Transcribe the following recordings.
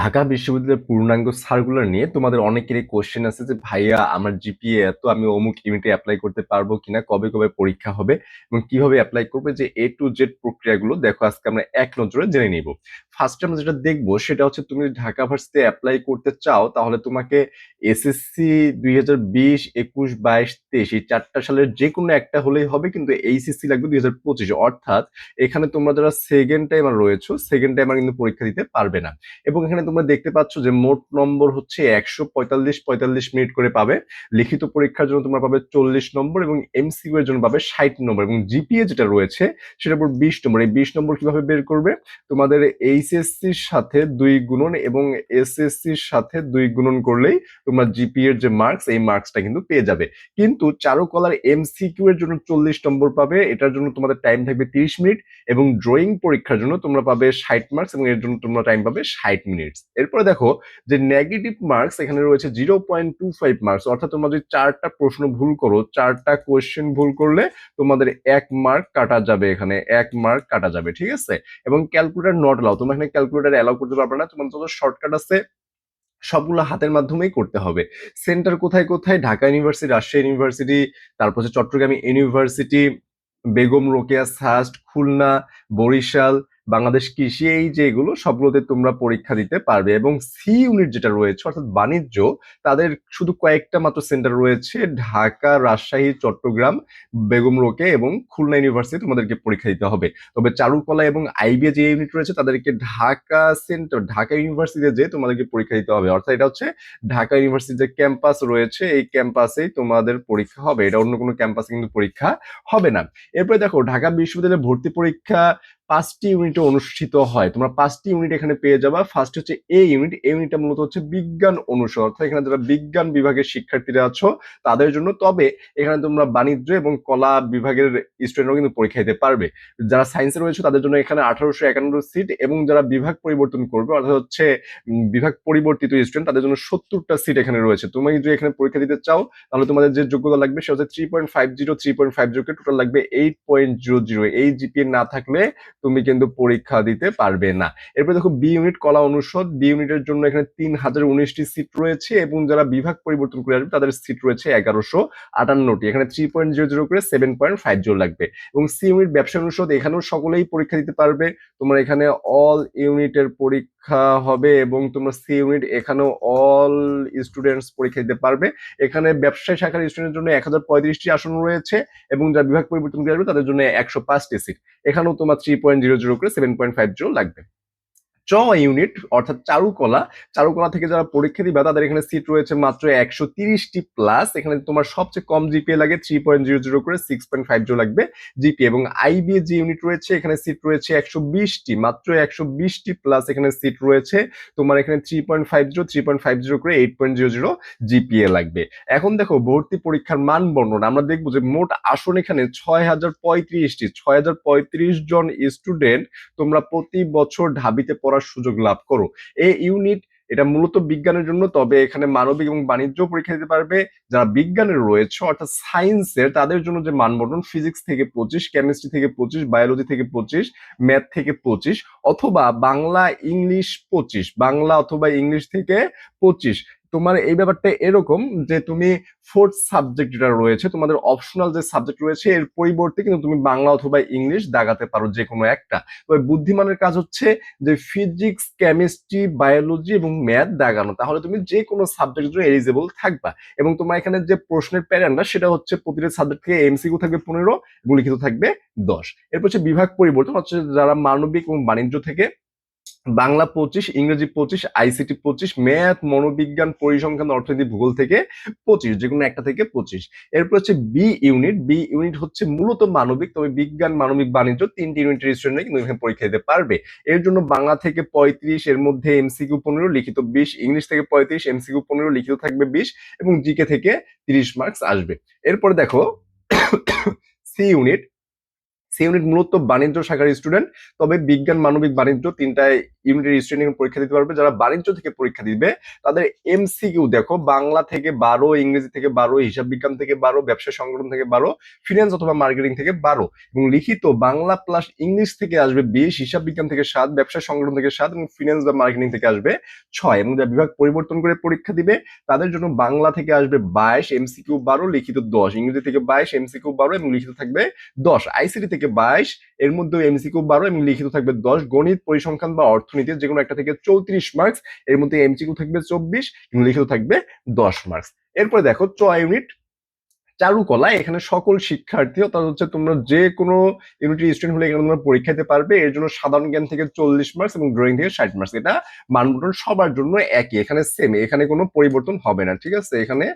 ঢাকা বিশ্ববিদ্যালয়ের পূর্ণাঙ্গ সার্কুলার নিয়ে তোমাদের অনেকেরই কোশ্চেন আছে যে, ভাইয়া, আমার জিপিএ এত, আমি অমুক ইউনিটে অ্যাপ্লাই করতে পারব কিনা? কবে কবে পরীক্ষা হবে? এবং কীভাবে অ্যাপ্লাই করবে? যে এ টু জেড প্রক্রিয়াগুলো দেখো, আজকে আমরা এক নজরে জেনে নিব। ফার্স্ট আমরা যেটা দেখব, সেটা হচ্ছে তুমি ঢাকা ভার্সিটিতে অ্যাপ্লাই করতে চাও, তাহলে তোমাকে এসএসসি দুই হাজার বিশ, একুশ, বাইশ, তেইশ, এই চারটা সালের যে কোনো একটা হলেই হবে, কিন্তু এইচএসসি লাগবে দুই হাজার পঁচিশ। অর্থাৎ এখানে তোমরা যারা সেকেন্ড টাইমার রয়েছো সেকেন্ড টাইমার কিন্তু পরীক্ষা দিতে পারবে না। এবং এখানে তোমরা দেখতে পাচ্ছ যে মোট নম্বর হচ্ছে একশো পঁয়তাল্লিশ পঁয়তাল্লিশ মিনিট করে পাবে। লিখিত পরীক্ষার জন্য তোমরা পাবে চল্লিশ নম্বর এবং এমসিকিউ এর জন্য পাবে ষাট নম্বর এবং জিপিএ যেটা রয়েছে সেটার উপর বিশ নম্বর। এই বিশ নম্বর কীভাবে বের করবে? তোমাদের এইচএসসির সাথে দুই গুণন এবং এসএসসির সাথে দুই গুণন করলেই তোমরা জিপিএ এর যে মার্কস এই মার্কসটা কিন্তু পেয়ে যাবে। কিন্তু চারুকলার এমসিকিউ এর জন্য চল্লিশ নম্বর পাবে, এটার জন্য তোমাদের টাইম থাকবে তিরিশ মিনিট এবং ড্রয়িং পরীক্ষার জন্য তোমরা পাবে ষাট মার্কস এবং এর জন্য তোমরা টাইম পাবে ষাট মিনিটস এরপরে দেখো যে নেগেটিভ মার্কস এখানে রয়েছে zero point two five marks অর্থাৎ তোমরা যদি চারটা প্রশ্ন ভুল করো, চারটা কোয়েশ্চেন ভুল করলে তোমাদের এক মার্ক কাটা যাবে এখানে, এক মার্ক কাটা যাবে, ঠিক আছে? এবং ক্যালকুলেটার নট অ্যালাউ তোমরা এখানে ক্যালকুলেটার অ্যালাউ করতে পারবে না তোমার যত শর্টকাট আছে সবগুলো হাতের মাধ্যমেই করতে হবে। সেন্টার কোথায় কোথায়? ঢাকা ইউনিভার্সিটি রাজশাহী ইউনিভার্সিটি তারপর চট্টগ্রাম ইউনিভার্সিটি বেগম রোকেয়া, সাস্ট, খুলনা, বরিশাল বাংলাদেশ কৃষি এই যে এগুলো, সবগুলোতে তোমরা পরীক্ষা দিতে পারবে এবং সি ইউনিট যেটা রয়েছে, অর্থাৎ বাণিজ্য, তাদের শুধু কয়েকটা মাত্র সেন্টার রয়েছে, ঢাকা, রাজশাহী, চট্টগ্রাম, বেগম রোকে এবং খুলনা ইউনিভার্সিটি তোমাদেরকে পরীক্ষা দিতে হবে। তবে চারুকলা এবং আইবিএ যে ইউনিট রয়েছে, তাদেরকে ঢাকা সেন্টার ঢাকা ইউনিভার্সিটিতে যে তোমাদেরকে পরীক্ষা দিতে হবে। অর্থাৎ এটা হচ্ছে ঢাকা ইউনিভার্সিটির যে ক্যাম্পাস রয়েছে, এই ক্যাম্পাসেই তোমাদের পরীক্ষা হবে। এটা অন্য কোনো ক্যাম্পাসে কিন্তু পরীক্ষা হবে না। এরপরে দেখো, ঢাকা বিশ্ববিদ্যালয়ে ভর্তি পরীক্ষা পাঁচটি ইউনিটে অনুষ্ঠিত হয়। তোমরা পাঁচটি ইউনিট এখানে পেয়ে যাবা। ফার্স্ট হচ্ছে এ ইউনিট এই ইউনিটটা মূলত হচ্ছে বিজ্ঞান অনুষদ। অর্থাৎ এখানে যারা বিজ্ঞান বিভাগের শিক্ষার্থীরা আছো, তাদের জন্য তবে এখানে তোমরা বাণিজ্য এবং কলা বিভাগের স্টুডেন্টরাও কিন্তু পরীক্ষা দিতে পারবে। যারা সায়েন্সে রয়েছে, তাদের জন্য এখানে আঠারোশো একান্ন সিট এবং যারা বিভাগ পরিবর্তন করবে, অর্থাৎ হচ্ছে বিভাগ পরিবর্তিত স্টুডেন্ট তাদের জন্য সত্তরটা সিট এখানে রয়েছে। তুমি যদি এখানে পরীক্ষা দিতে চাও, তাহলে তোমাদের যে যোগ্যতা লাগবে, সেটা হচ্ছে three point five zero three point five zero total লাগবে এইট পয়েন্ট জিরো জিরো এই জিপিএ না থাকলে তুমি কিন্তু পরীক্ষা দিতে পারবে না। এরপরে দেখো বি ইউনিট কলা অনুষদ বি ইউনিটের জন্য এখানে তিন হাজার উনিশটি সিট রয়েছে এবং যারা বিভাগ পরিবর্তন করে আসবে তাদের সিট রয়েছে এগারোশো আটান্নটি। এখানে থ্রি পয়েন্ট জিরো জিরো করে সেভেন পয়েন্ট ফাইভ জিরো লাগবে। এবং সি ইউনিট ব্যবসা অনুষদ, এখানেও সকলেই পরীক্ষা দিতে পারবে। তোমার এখানে অল ইউনিটের পরীক্ষা হবে এবং তোমরা সি ইউনিট এখানেও অল স্টুডেন্টস পরীক্ষা দিতে পারবে। এখানে ব্যবসায় শাখার স্টুডেন্টের জন্য এক হাজার পঁয়ত্রিশটি আসন রয়েছে এবং যারা বিভাগ পরিবর্তন আসবে তাদের জন্য একশো পাঁচটি সিট এখানেও তোমার থ্রি পয়েন্ট জিরো জিরো করে সেভেন পয়েন্ট ফাইভ জিরো লাগবে। চ ইউনিট অর্থাৎ চারুকলা চারুকলা থেকে যারা পরীক্ষা দিবে, তাদের এখানে সিট রয়েছে মাত্র একশো তিরিশটি প্লাস এখানে তোমার সবচেয়ে কম জিপিএ লাগে থ্রি পয়েন্ট জিরো জিরো করে সিক্স পয়েন্ট ফাইভ জিরো লাগবে জিপিএ এবং আইবিএ যে ইউনিট রয়েছে, এখানে সিট রয়েছে একশো বিশটি, মাত্র একশো বিশটি প্লাস এখানে সিট রয়েছে তোমার এখানে three point five zero three point five zero করে eight point zero zero GPA লাগবে। এখন দেখো, ভর্তি পরীক্ষার মান বর্ণনা। আমরা দেখব যে মোট আসন এখানে ছয় হাজার পঁয়ত্রিশটি, ছয় হাজার পঁয়ত্রিশ জন স্টুডেন্ট তোমরা প্রতি বছর ঢাবিতে পড়ার সুযোগ লাভ করো। এই ইউনিট এটা মূলত বিজ্ঞানের জন্য, তবে এখানে মানবিক এবং বাণিজ্য পরীক্ষা দিতে পারবে। যারা বিজ্ঞানের রয়েছে, অর্থাৎ সায়েন্সের তাদের জন্য যে মানবন্টন ফিজিক্স থেকে পঁচিশ কেমিস্ট্রি থেকে পঁচিশ বায়োলজি থেকে পঁচিশ ম্যাথ থেকে পঁচিশ, অথবা বাংলা ইংলিশ পঁচিশ, বাংলা অথবা ইংলিশ থেকে পঁচিশ তোমার এই ব্যাপারটা এরকম যে তুমি ফোর্থ সাবজেক্ট যেটা রয়েছে, তোমাদের অপশনাল যে সাবজেক্ট রয়েছে, এর পরিবর্তে কিন্তু তুমি বাংলা অথবা ইংলিশ দাগাতে পারো যে কোনো একটা। তবে বুদ্ধিমানের কাজ হচ্ছে যে ফিজিক্স কেমিস্ট্রি বায়োলজি এবং ম্যাথ দাগানো। তাহলে তুমি যে কোনো সাবজেক্টের জন্য এলিজেবল থাকবা। এবং তোমার এখানে যে প্রশ্নের প্যাটার্নটা সেটা হচ্ছে প্রতিটা সাবজেক্ট থেকে এমসিকিউ থাকবে পনেরো এবং লিখিত থাকবে দশ। এরপর হচ্ছে বিভাগ পরিবর্তন, হচ্ছে যারা মানবিক এবং বাণিজ্য থেকে বাংলা পঁচিশ, ইংরেজি পঁচিশ, আইসিটি পঁচিশ, ম্যাথ, মনোবিজ্ঞান, পরিসংখ্যান, অর্থনীতি, ভূগোল থেকে পঁচিশ যে কোনো একটা থেকে পঁচিশ। এরপর হচ্ছে বি ইউনিট বি ইউনিট হচ্ছে মূলত মানবিক, তবে বিজ্ঞান, মানবিক, বাণিজ্য তিনটি ইউনিটের স্টুডেন্টরা কিন্তু এখানে পরীক্ষা দিতে পারবে। এর জন্য বাংলা থেকে পঁয়ত্রিশ, এর মধ্যে এমসিকিউ পনেরো, লিখিত বিশ, ইংলিশ থেকে পঁয়ত্রিশ এমসিকিউ পনেরো, লিখিত থাকবে বিশ, এবং জিকে থেকে তিরিশ মার্কস আসবে। এরপর দেখো সি ইউনিট সি ইউনিট মূলত বাণিজ্য শাখার স্টুডেন্ট তবে বিজ্ঞান মানবিক বাণিজ্য তিনটায় ইউনিটের স্টুডেন্ট পরীক্ষা দিতে পারবে। যারা বাণিজ্য থেকে পরীক্ষা দিবে, তাদের এমসিকিউ দেখো, বাংলা থেকে বারো, ইংরেজি থেকে বারো, হিসাব বিজ্ঞান থেকে বারো, ব্যবসা সংগঠন থেকে বারো ফিনান্স অথবা মার্কেটিং থেকে বারো এবং লিখিত বাংলা প্লাস ইংলিশ থেকে আসবে বিশ, হিসাব বিজ্ঞান থেকে সাত, ব্যবসা সংগঠন থেকে সাত এবং ফিনান্স বা মার্কেটিং থেকে আসবে ছয় এবং যারা বিভাগ পরিবর্তন করে পরীক্ষা দিবে, তাদের জন্য বাংলা থেকে আসবে বাইশ এমসিকিউ বারো, লিখিত দশ, ইংরেজি থেকে বাইশ এমসিকিউ বারো এবং লিখিত থাকবে দশ আইসিটি থেকে বাইশ, এর মধ্যে এমসিকিউ বারো এবং লিখিত থাকবে দশ, গণিত পরিসংখ্যান বা অর্থনীতি যে কোনো একটা থেকে চৌত্রিশ মার্কস এর মধ্যে এমসিকিউ থাকবে চব্বিশ লিখিত থাকবে দশ মার্কস এরপরে দেখো, চ ইউনিট চারুকলা এখানে সকল শিক্ষার্থী অর্থাৎ হচ্ছে তোমরা যে কোনো ইউনিটের স্টুডেন্ট হলে এখানে তোমরা পরীক্ষা দিতে পারবে। এর জন্য সাধারণ জ্ঞান থেকে চল্লিশ মার্কস এবং ড্রয়িং থেকে ষাট মার্কস এটা মানবন্টন সবার জন্য একই। এখানে সেম এখানে কোনো পরিবর্তন হবে না, ঠিক আছে? এখানে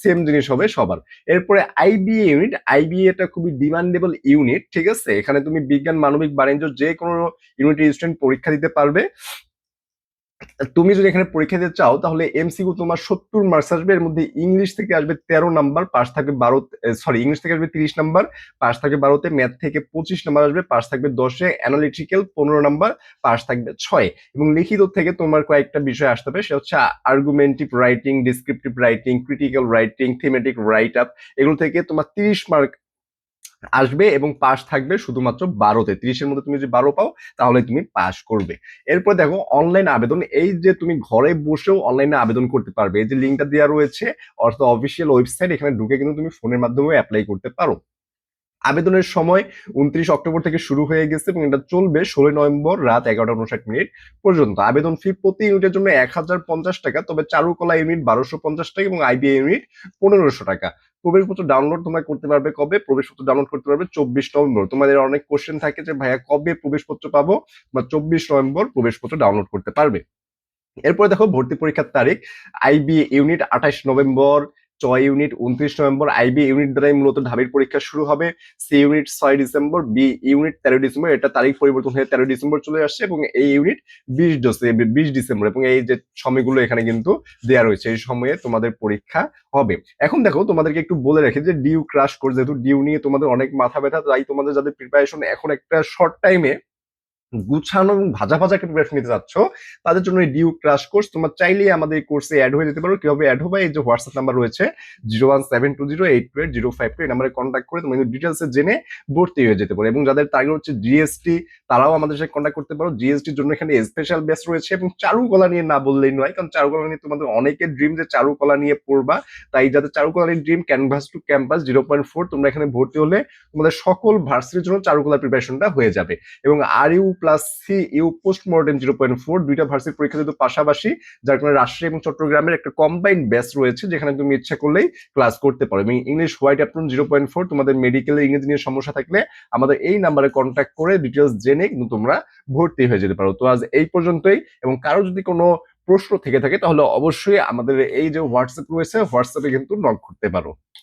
সেম জিনিস হবে সবার। এরপরে আইবিএ ইউনিট আইবিএ এটা খুবই ডিমান্ডেবল ইউনিট ঠিক আছে? এখানে তুমি বিজ্ঞান, মানবিক, বাণিজ্য যে কোনো ইউনিটের স্টুডেন্ট পরীক্ষা দিতে পারবে। তুমি যদি এখানে পরীক্ষা দিতে চাও, তাহলে এমসিকিউ তোমার সত্তর মার্কস আসবে, এর মধ্যে ইংলিশ থেকে আসবে তেরো নাম্বার পাস থাকবে বারো সরি ইংলিশ থেকে আসবে তিরিশ নাম্বার পাস থাকবে বারোতে ম্যাথ থেকে পঁচিশ নাম্বার আসবে পাস থাকবে দশে অ্যানালিটিক্যাল পনেরো নাম্বার পাস থাকবে ছয়। এবং লিখিত থেকে তোমার কয়েকটা বিষয় আসতে হবে সে হচ্ছে argumentative writing descriptive writing critical writing thematic write up এগুলো থেকে তোমার তিরিশ মার্ক আসবে এবং পাস থাকবে শুধুমাত্র বারোতে। তিরিশের মধ্যে তুমি যদি বারো পাও, তাহলে তুমি পাস করবে। এরপর দেখো অনলাইন আবেদন, এই যে তুমি ঘরে বসেও অনলাইনে আবেদন করতে পারবে। এই যে লিঙ্কটা দেওয়া রয়েছে, অর্থাৎ অফিসিয়াল ওয়েবসাইট এখানে ঢুকে কিন্তু তুমি ফোনের মাধ্যমে অ্যাপ্লাই করতে পারো। আবেদনের সময় উনত্রিশ অক্টোবর থেকে শুরু হয়ে গেছে এবং এটা চলবে ষোলোই নভেম্বর রাত এগারোটা উনষাট মিনিট পর্যন্ত। আবেদন ফি প্রতি ইউনিটের জন্য এক হাজার পঞ্চাশ টাকা, তবে চারুকলা ইউনিট বারোশো পঞ্চাশ টাকা এবং আইবিএ ইউনিট পনেরোশো টাকা। প্রবেশপত্র ডাউনলোড তোমরা করতে পারবে। কবে প্রবেশপত্র ডাউনলোড করতে পারবে? চব্বিশ নভেম্বর। তোমাদের অনেক কোশ্চেন থাকে যে, ভাইয়া, কবে প্রবেশপত্র পাবো? বা চব্বিশ নভেম্বর প্রবেশপত্র ডাউনলোড করতে পারবে। এরপরে দেখো, ভর্তি পরীক্ষার তারিখ। আইবি ইউনিট আঠাশ নভেম্বর। ছয় ইউনিট উনত্রিশ নভেম্বর আইবি ইউনিট দ্বারাই মূলত ঢাবির পরীক্ষা শুরু হবে। সি ইউনিট ছয় ডিসেম্বর বি ইউনিট তেরো ডিসেম্বর এটা তারিখ পরিবর্তন হয়ে তেরো ডিসেম্বর চলে আসছে এবং এই ইউনিট বিশ বিশ ডিসেম্বর এবং এই যে সময়গুলো এখানে কিন্তু দেওয়া রয়েছে, এই সময়ে তোমাদের পরীক্ষা হবে। এখন দেখো, তোমাদেরকে একটু বলে রাখি যে ডিউ ক্রাশ কোর্স যেহেতু ডিউ নিয়ে তোমাদের অনেক মাথা ব্যথা, তাই তোমাদের যাদের প্রিপারেশন এখন একটা শর্ট টাইমে গুছানো এবং ভাজা ভাজা একটা প্রিপারেশন নিতে চাচ্ছ, তাদের জন্য এই ডিউ ক্রাশ কোর্স তোমরা চাইলেই আমাদের এই কোর্সে অ্যাড হয়ে যেতে পারো। কীভাবে অ্যাড হবে? এই যে হোয়াটসঅ্যাপ নাম্বার রয়েছে zero one seven two zero eight two eight zero five two এই নাম্বারে কন্ট্যাক্ট করে তুমি ডিটেলসে জেনে ভর্তি হয়ে যেতে পারো। এবং যাদের টার্গেট হচ্ছে জিএসটি তারাও আমাদের সাথে কন্ট্যাক্ট করতে পারো। জিএসটির জন্য এখানে স্পেশাল ব্যাচ রয়েছে এবং চারুকলা নিয়ে না বললেই নয়, কারণ চারুকলা নিয়ে তোমাদের অনেকের ড্রিম যে চারুকলা নিয়ে পড়বা। তাই যাদের চারুকলা নিয়ে dream canvas to campus zero point four তোমরা এখানে ভর্তি হলে তোমাদের সকল ভার্সিটির জন্য চারুকলা প্রিপারেশনটা হয়ে যাবে। এবং R U plus C U post mortem zero point four দুইটা ভার্সিটির পরীক্ষা যেহেতু পাশাপাশি, যার কারণে রাজশাহী এবং চট্টগ্রামের একটা কম্বাইন্ড ব্যাচ রয়েছে, যেখানে তুমি ইচ্ছা করলেই ক্লাস করতে পারো। এবং English white apron zero point four তোমাদের মেডিকেল ইংরেজি নিয়ে সমস্যা থাকলে আমাদের এই নাম্বারে কন্ট্যাক্ট করে ডিটেলস জেনে কিন্তু তোমরা ভর্তি হয়ে যেতে পারো। তো আজ এই পর্যন্তই, এবং কারও যদি কোনো প্রশ্ন থেকে থাকে, তাহলে অবশ্যই আমাদের এই যে হোয়াটসঅ্যাপ রয়েছে হোয়াটসঅ্যাপে কিন্তু নক করতে পারো।